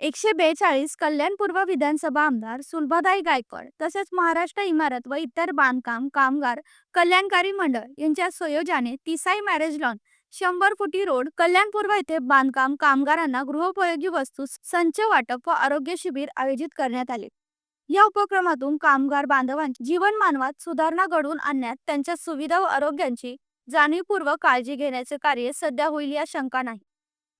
एकशे बेचाळीस कल्याण पूर्व विधानसभा आमदार सुलभाताई गायकवाड तसेच महाराष्ट्र इमारत व इतर बांधकाम कामगार कल्याणकारी मंडळ यांच्या संयोजाने तिसाई मॅरेज लॉन शंभर फुटी रोड कल्याण पूर्व येथे बांधकाम कामगारांना गृहोपयोगी वस्तू संच वाटप व आरोग्य शिबिर आयोजित करण्यात आले. या उपक्रमातून कामगार बांधवांच्या जीवनमानवात सुधारणा घडवून आणण्यात त्यांच्या सुविधा व आरोग्यांची जाणीवपूर्वक काळजी घेण्याचे कार्य सध्या होईल या शंका नाही.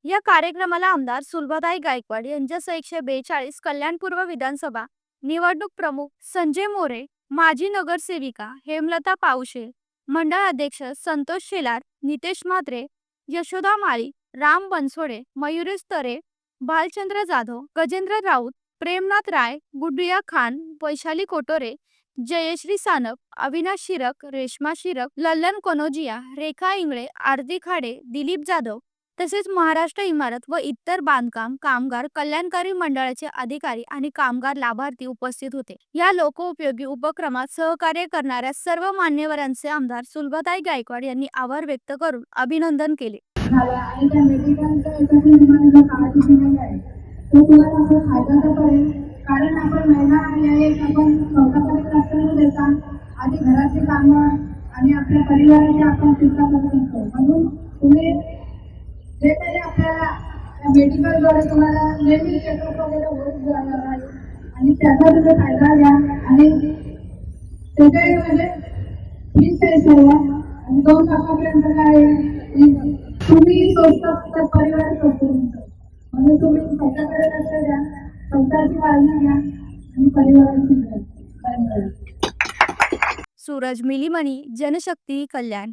या कार्यक्रमाला आमदार सुलभाताई गायकवाड यांच्यासह एकशे बेचाळीस कल्याणपूर्व विधानसभा निवडणूक प्रमुख संजय मोरे माजी नगरसेविका हेमलता पावशे मंडळ अध्यक्ष संतोष शेलार नितेश म्हात्रे यशोदा माळी राम बनसोडे मयुरेश तरे भालचंद्र जाधव गजेंद्र राऊत प्रेमनाथ राय गुड्डिया खान वैशाली कोटोरे जयश्री सानप अविनाश शिरक रेश्मा शिरक लल्लन कोनोजिया रेखा इंगळे आरती खाडे दिलीप जाधव तसेच महाराष्ट्र इमारत व इतर बांधकाम कामगार कल्याणकारी मंडळाचे अधिकारी आणि कामगार लाभार्थी उपस्थित होते. या लोकोपयोगी उपक्रमात सहकार्य करणाऱ्या सर्व मान्यवरांचे आमदार सुलभताई गायकवाड यांनी आभार व्यक्त करून अभिनंदन केले. आणि कारण आपण महिला आणि एक आपण स्वतःकडे लक्ष न देता. आधी घरातली कामं आणि आपल्या परिवाराची आपण चिंता करू शकतो. म्हणून तुम्ही जे काही आपल्याला मेडिकलद्वारे तुम्हाला नेहमी चेकअप वगैरे होत जाणार आहे. आणि त्याचा तुम्ही फायदा घ्या. आणि त्याच्या म्हणजे फीस आहे सर्व आणि दोन लाखापर्यंत काय तुम्ही स्वस्त तर परिवार स्वस्त म्हणून तुम्ही स्वतःकडे लक्ष द्या स्वतःची काळजी घ्या आणि परिवाराची काळजी सूरज मिलीमणी जनशक्ती कल्याण.